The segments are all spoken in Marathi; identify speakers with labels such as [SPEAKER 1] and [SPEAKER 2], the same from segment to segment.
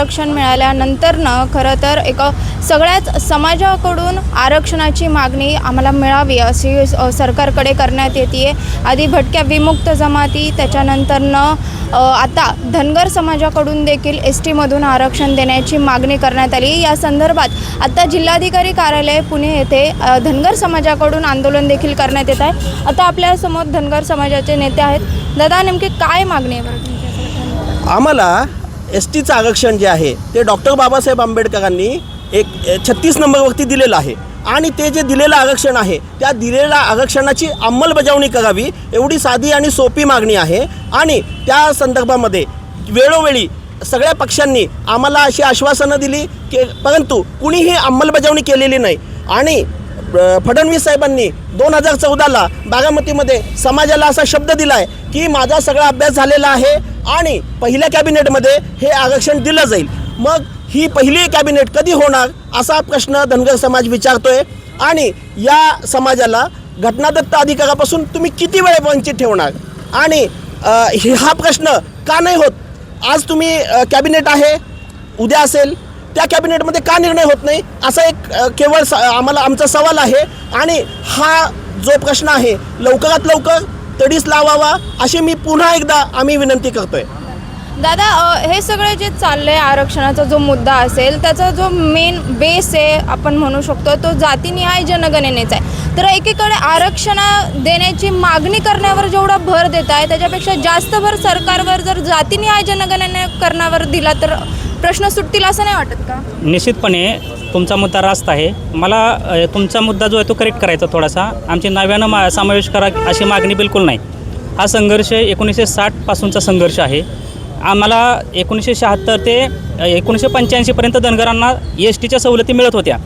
[SPEAKER 1] आरक्षण मिळाल्यानंतरनं खरं तर एक सगळ्याच समाजाकडून आरक्षणाची मागणी आम्हाला मिळावी अशी सरकारकडे करण्यात येते आधी भटक्या विमुक्त जमाती त्याच्यानंतरनं अ, आता धनगर समाजाकडून देखील एस टीमधून आरक्षण देण्याची मागणी करण्यात आली. या संदर्भात आता जिल्हाधिकारी कार्यालय पुणे येथे धनगर समाजाकडून आंदोलन देखील करण्यात येत आहे. आता आपल्यासमोर धनगर समाजाचे नेते आहेत. दादा नेमकी काय मागणी आहे बरं
[SPEAKER 2] आम्हाला एस टीचं आरक्षण जे आहे ते डॉक्टर बाबासाहेब आंबेडकरांनी एक छत्तीस नंबरवरती दिलेलं आहे. आणि ते जे दिलेलं आरक्षण आहे त्या दिलेल्या आरक्षणाची अंमलबजावणी करावी एवढी साधी आणि सोपी मागणी आहे. आणि त्या संदर्भामध्ये वेळोवेळी सगळ्या पक्षांनी आम्हाला अशी आश्वासनं दिली की परंतु कुणीही अंमलबजावणी केलेली नाही. आणि फडणवीस साहेबांनी दोन हजार चौदाला बारामतीमध्ये समाजाला असा शब्द दिला आहे की माझा सगळा अभ्यास झालेला आहे आणि पहिल्या कॅबिनेटमध्ये हे आरक्षण दिलं जाईल. मग ही पहिली कॅबिनेट कधी होणार असा प्रश्न धनगर समाज विचारतोय आणि या समाजाला घटनादत्त अधिकारापासून तुम्ही किती वेळ वंचित ठेवणार? आणि हा प्रश्न का नाही होत? आज तुम्ही कॅबिनेट आहे उद्या असेल त्या कॅबिनेटमध्ये का निर्णय होत नाही? असा एक केवळ स आम्हाला आमचा सवाल आहे. आणि हा जो प्रश्न आहे लवकरात लवकर तडीस लावावा अशी मी पुन्हा एकदा आम्ही विनंती करतोय.
[SPEAKER 1] दादा हे सगळे जे चाललंय आरक्षणाचा जो मुद्दा असेल त्याचा जो मेन बेस आहे आपण म्हणू शकतो तो जातीनिहाय जनगणनेचा आहे. तर एकीकडे आरक्षण देण्याची मागणी करण्यावर जेवढा भर देत आहे त्याच्यापेक्षा जास्त भर सरकारवर जर जातीनिहाय जनगणने करण्यावर दिला तर प्रश्न सुटतील असं नाही वाटत का?
[SPEAKER 3] निश्चितपणे तुमचा मुद्दा रास्त आहे. मला अ, तुमचा मुद्दा जो आहे तो करेक्ट करायचा थोडासा. आमची नव्यानं मा समावेश करा अशी मागणी बिलकुल नाही. हा संघर्ष एकोणीसशे साठपासूनचा संघर्ष आहे. आम्हाला एकोणीसशे शहात्तर ते अ, एकोणीसशे पंच्याऐंशीपर्यंत धनगरांना एस टीच्या सवलती मिळत होत्या.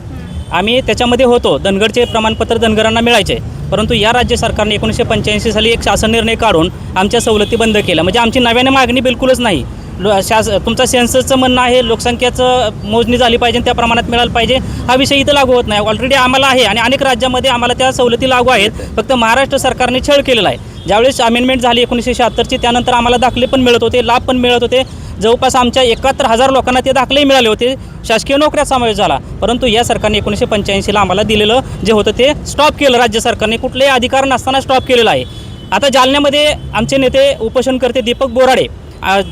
[SPEAKER 3] आम्ही त्याच्यामध्ये होतो. धनगरचे प्रमाणपत्र धनगरांना मिळायचे. परंतु या राज्य सरकारने एकोणीसशे पंच्याऐंशी साली एक शासन निर्णय काढून आमच्या सवलती बंद केल्या. म्हणजे आमची नव्याने मागणी बिलकुलच नाही. लो शास तुमचा सेन्ससचं म्हणणं आहे लोकसंख्येचं मोजणी झाली पाहिजे त्या प्रमाणात मिळालं पाहिजे. हा विषय इथं लागू होत नाही. ऑलरेडी आम्हाला आहे आणि अनेक राज्यामध्ये आम्हाला त्या सवलती लागू आहेत. फक्त महाराष्ट्र सरकारने छळ केलेला आहे. ज्यावेळेस अमेंडमेंट झाली एकोणीसशे शहात्तरची त्यानंतर आम्हाला दाखले पण मिळत होते लाभ पण मिळत होते. जवळपास आमच्या एकाहत्तर हजार लोकांना ते दाखलेही मिळाले होते. शासकीय नोकऱ्यात समावेश झाला. परंतु या सरकारने एकोणीसशे पंच्याऐंशीला आम्हाला दिलेलं जे होतं ते स्टॉप केलं. राज्य सरकारने कुठलेही अधिकार नसताना स्टॉप केलेलं आहे. आता जालन्यामध्ये आमचे नेते उपोषणकर्ते दीपक बोराडे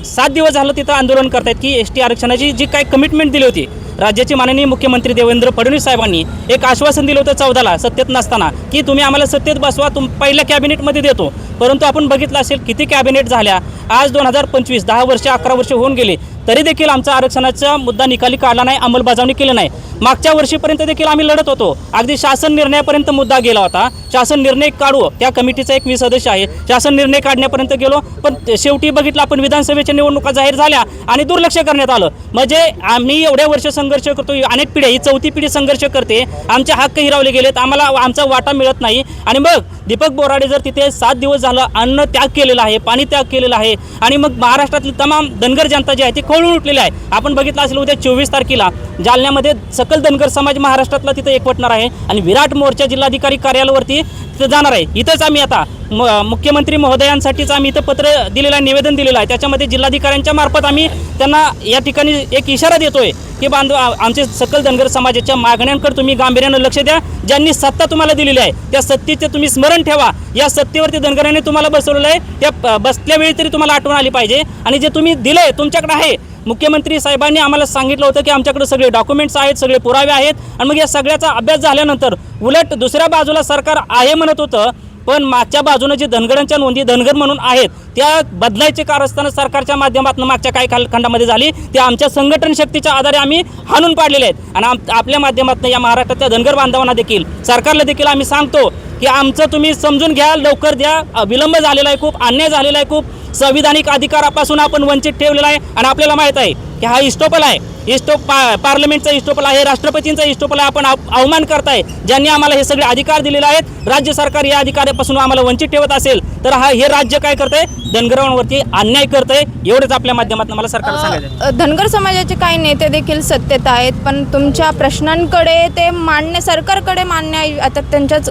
[SPEAKER 3] सात दिवस झालं तिथं आंदोलन करतायत की एस टी आरक्षणाची जी काही कमिटमेंट दिली होती राज्याचे माननीय मुख्यमंत्री देवेंद्र फडणवीस साहेबांनी एक आश्वासन दिलं होतं चौदाला सत्तेत नसताना की तुम्ही आम्हाला सत्तेत बसवा तुम पहिल्या कॅबिनेटमध्ये देतो. परंतु आपण बघितलं असेल किती कॅबिनेट झाल्या. आज दोन हजार पंचवीस दहा वर्ष अकरा वर्ष होऊन गेले. तरी देखील आमचा आरक्षणाचा मुद्दा निकाली काढला नाही अंमलबजावणी केली नाही. मागच्या वर्षीपर्यंत देखील आम्ही लढत होतो. अगदी शासन निर्णयापर्यंत मुद्दा गेला होता. शासन निर्णय काढू त्या कमिटीचा एक मी सदस्य आहे. शासन निर्णय काढण्यापर्यंत गेलो पण शेवटी बघितलं आपण विधानसभेच्या निवडणुका जाहीर झाल्या आणि दुर्लक्ष करण्यात आलं. म्हणजे आम्ही एवढ्या वर्ष संघर्ष करतो अनेक पिढ्या ही चौथी पिढी संघर्ष करते. आमचे हक्क हिरावले गेलेत आम्हाला आमचा वाटा मिळत नाही. आणि मग दीपक बोराडे जर तिथे सात दिवस झालं अन्न त्याग केलेलं आहे पाणी त्याग केलेलं आहे आणि मग महाराष्ट्रातली तमाम धनगर जनता जी आहे ती खवळून उठलेली आहे. आपण बघितलं असेल उद्या चोवीस तारखेला जालन्यामध्ये सकल धनगर समाज महाराष्ट्रातला तिथं एकवटणार आहे आणि विराट मोर्चा जिल्हाधिकारी कार्यालयावरती तिथं जाणार आहे. इथंच आम्ही आता म मुख्यमंत्री महोदयांसाठीच आम्ही इथं पत्र दिलेलं आहे निवेदन दिलेलं आहे. त्याच्यामध्ये जिल्हाधिकाऱ्यांच्या मार्फत आम्ही त्यांना या ठिकाणी एक इशारा देतोय की बांधव आमचे सकल धनगर समाजाच्या मागण्यांकडे तुम्ही गांभीर्यानं लक्ष द्या. ज्यांनी सत्ता तुम्हाला दिलेली आहे त्या सत्तेचे तुम्ही स्मरण ठेवा. या सत्तेवरती धनगरांनी तुम्हाला बसवलेलं आहे. त्या बसल्यावेळी बसल्या वेळी तरी तुम्हाला आठवण आली पाहिजे. आणि जे तुम्ही दिलंय तुमच्याकडे आहे. मुख्यमंत्री साहेबांनी आम्हाला सांगितलं होतं की आमच्याकडे सगळे डॉक्युमेंट्स आहेत सगळे पुरावे आहेत. आणि मग या सगळ्याचा अभ्यास झाल्यानंतर उलट दुसऱ्या बाजूला सरकार आहे म्हणत होतं. पण मागच्या बाजूने जे धनगरांच्या नोंदी धनगर म्हणून आहेत त्या बदलायचे कारस्थानं सरकारच्या माध्यमातून मागच्या काही काल खंडामध्ये झाली. ते आमच्या संघटन शक्तीच्या आधारे आम्ही हाणून पाडलेले आहेत. आणि आम आपल्या माध्यमातून या महाराष्ट्रातल्या धनगर बांधवांना देखील सरकारला देखील आम्ही सांगतो की आमचं तुम्ही समजून घ्या लवकर द्या. विलंब झालेला आहे खूप अन्याय झालेला आहे खूप. संविधानिक अधिकारापासून आपण वंचित ठेवलेला आहे आणि आपल्याला माहीत आहे. की हा इस्टोपल आहे. इस्टोप पा पार्लमेंटचा इस्टोपल आहे राष्ट्रपतींचा इस्टोपल आहे. आपण अव- अवमान करताय. ज्यांनी आम्हाला हे सगळे अधिकार दिलेले आहेत राज्य सरकार या अधिकारापासून आम्हाला वंचित ठेवत असेल तर हा हे राज्य काय करतंय? धनगरांवरती अन्याय करतंय एवढंच आपल्या माध्यमातून मला सरकारला सांगायचं
[SPEAKER 1] धनगर समाजाचे काही नेते देखील सत्तेत आहेत पण तुमच्या प्रश्नांकडे ते मान्य सरकारकडे मान्य. आता त्यांच्याच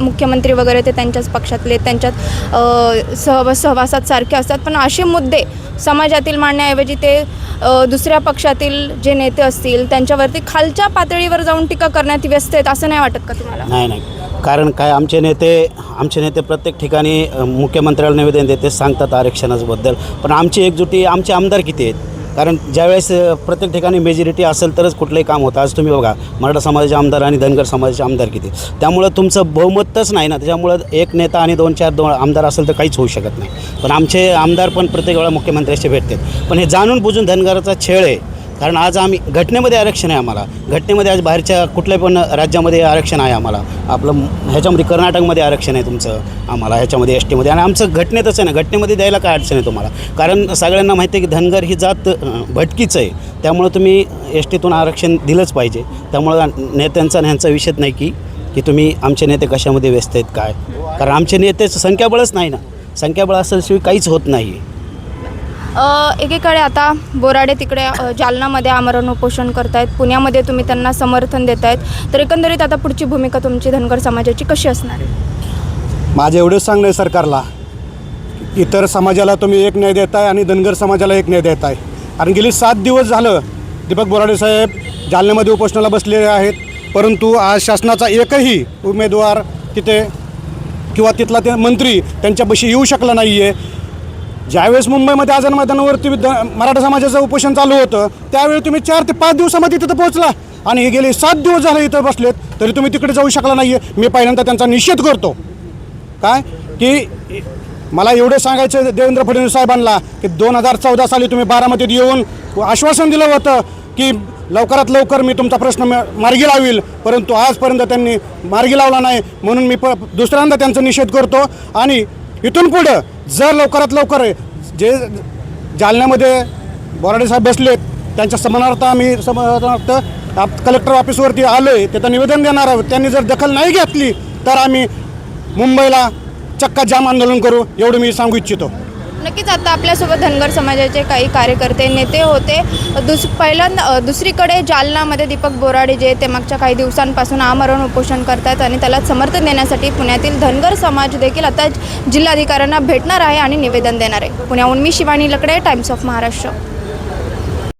[SPEAKER 1] मुख्यमंत्री वगैरे ते त्यांच्याच पक्षातले त्यांच्यात अ, सहव सहवासात सारखे असतात. पण असे मुद्दे समाजातील मांडण्याऐवजी ते दुसऱ्या पक्षातील जे नेते असतील त्यांच्यावरती खालच्या पातळीवर जाऊन टीका करण्यात व्यस्त आहेत असं नाही वाटत का तुम्हाला?
[SPEAKER 4] नाही नाही. कारण काय आमचे नेते आमचे नेते प्रत्येक ठिकाणी मुख्यमंत्र्याला निवेदन देते सांगतात आरक्षणाबद्दल. पण आमची एकजुटी आमचे आमदार किती आहेत? कारण ज्यावेळेस प्रत्येक ठिकाणी मेजॉरिटी असेल तरच कुठलंही काम होतं. आज तुम्ही बघा मराठा समाजाचे आमदार आणि धनगर समाजाचे आमदार किती. त्यामुळं तुमचं बहुमतच नाही ना. त्याच्यामुळं एक नेता आणि दोन चार दोन आमदार असेल तर काहीच होऊ शकत नाही. पण आमचे आमदार पण प्रत्येक वेळा मुख्यमंत्र्याशी भेटतात. पण हे जाणून बुजून धनगराचा छेळ आहे. कारण आज आम्ही घटनेमध्ये आरक्षण आहे आम्हाला. घटनेमध्ये आज बाहेरच्या कुठल्या पण राज्यामध्ये आरक्षण आहे आम्हाला. आपलं ह्याच्यामध्ये कर्नाटकमध्ये आरक्षण आहे तुमचं आम्हाला ह्याच्यामध्ये एस टीमध्ये आणि आमचं घटनेतच आहे ना घटनेमध्ये द्यायला काय अडचण आहे तुम्हाला? कारण सगळ्यांना माहिती आहे की धनगर ही जात भटकीच आहे. त्यामुळं तुम्ही एस टीतून आरक्षण दिलंच पाहिजे. त्यामुळं नेत्यांचा ह्यांचा विषय नाही की की तुम्ही आमचे नेते कशामध्ये व्यस्त आहेत काय? कारण आमचे नेतेचं संख्याबळच नाही ना. संख्याबळ असल्याशिवाय काहीच होत नाही. आहे
[SPEAKER 1] एकीकडे आता बोराडे तिकडे जालनामध्ये आमरण उपोषण करतायत. पुण्यामध्ये तुम्ही त्यांना समर्थन देत आहेत तर एकंदरीत आता पुढची भूमिका तुमची धनगर समाजाची कशी असणार आहे?
[SPEAKER 5] माझं एवढंच सांगणं आहे सरकारला. इतर समाजाला तुम्ही एक न्याय देताय आणि धनगर समाजाला एक न्याय देताय. कारण गेली सात दिवस झालं दीपक बोराडे साहेब जालन्यामध्ये उपोषणाला बसलेले आहेत. परंतु आज शासनाचा एकही उमेदवार तिथे किंवा तिथला ते मंत्री त्यांच्यापाशी येऊ शकला नाही आहे ज्यावेळेस मुंबईमध्ये आझाद मैदानावरती द मराठा समाजाचं उपोषण चालू होतं त्यावेळी तुम्ही चार ते पाच दिवसामध्ये तिथं पोहोचला. आणि हे गेले सात दिवस झाले इथं बसलेत तरी तुम्ही तिकडे जाऊ शकला नाही आहे मी पहिल्यांदा त्यांचा निषेध करतो. काय? की मला एवढं सांगायचं देवेंद्र फडणवीस साहेबांना की दोन हजार चौदा साली तुम्ही बारामतीत येऊन आश्वासन दिलं होतं की लवकरात लवकर मी तुमचा प्रश्न मार्गी लावील. परंतु आजपर्यंत त्यांनी मार्गी लावला नाही. म्हणून मी प दुसऱ्यांदा त्यांचा निषेध करतो. आणि इथून पुढं जर लवकरात लवकर जे जालन्यामध्ये बोराडे साहेब बसलेत त्यांच्या समानार्थ आम्ही समानार्थ आप- कलेक्टर ऑफिसवरती आलो आहे त्याचं निवेदन देणार आहोत. त्यांनी जर दखल नाही घेतली तर आम्ही मुंबईला चक्का जाम आंदोलन करू एवढं मी सांगू इच्छितो.
[SPEAKER 1] नक्कीच आता आपल्यासोबत धनगर समाजाचे काही कार्यकर्ते नेते होते. दुस पहिल्यांदा दुसरीकडे जालनामध्ये दीपक बोराडे जे ते मागच्या काही दिवसांपासून आमरण उपोषण करतात आणि त्याला समर्थन देण्यासाठी पुण्यातील धनगर समाज देखील आता जिल्हाधिकाऱ्यांना भेटणार आहे आणि निवेदन देणार आहे. पुण्याहून मी शिवानी लकडे टाइम्स ऑफ महाराष्ट्र